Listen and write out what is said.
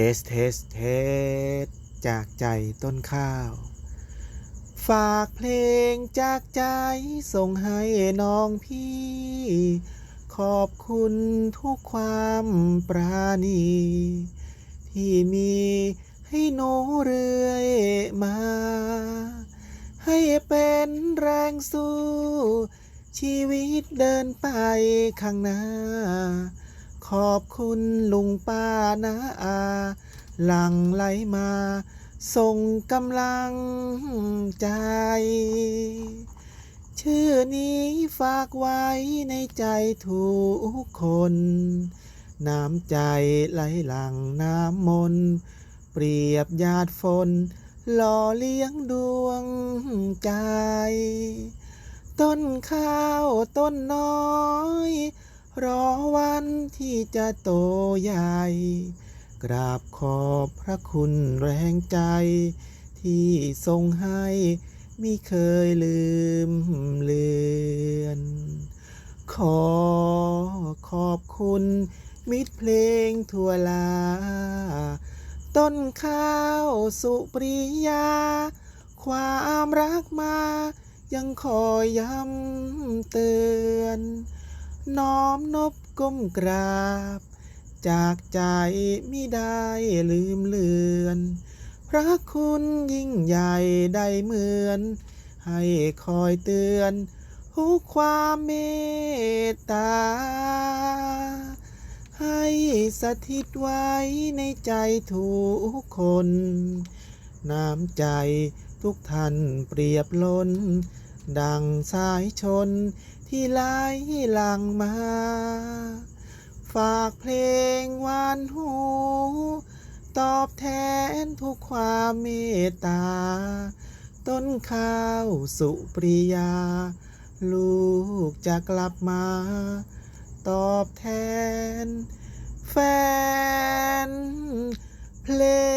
ทสเทสเทสจากใจต้นข้าว ฝากเพลงจากใจส่งให้น้องพี่ ขอบคุณทุกความปราณี ที่มีให้หนูเรื่อยมา ให้เป็นแรงสู้ ชีวิตเดินไปข้างหน้า ขอบคุณลุงป้านาอา หลังไหลมา ส่งกำลังใจ ชื่อนี้ฝากไว้ในใจทุกคน น้ำใจไหลหลังน้ำมนต์เปรียบญาติฝนหล่อเลี้ยงดวงใจ ต้นข้าวต้นน้อย รอวันที่จะโตใหญ่ กราบขอบพระคุณแรงใจ ที่ทรงให้มิเคยลืมเลือน ขอขอบคุณมิตรเพลงทั่วลา ต้นข้าวสุปริยา ความรักมายังคอยย้ำเตือน น้อมนบก้มกราบ จากใจมิได้ลืมเลือน พระคุณยิ่งใหญ่ได้เหมือน ให้คอยเตือนทุกความเมตตา ให้สถิตไว้ในใจทุกคน น้ำใจทุกท่านเปรียบล้น ดังสายชนที่ไหลหลังมา ฝากเพลงหวานหู ตอบแทนทุกความเมตตา ต้นข้าวสุปริยา ลูกจะกลับมา ตอบแทน แฟนเพลง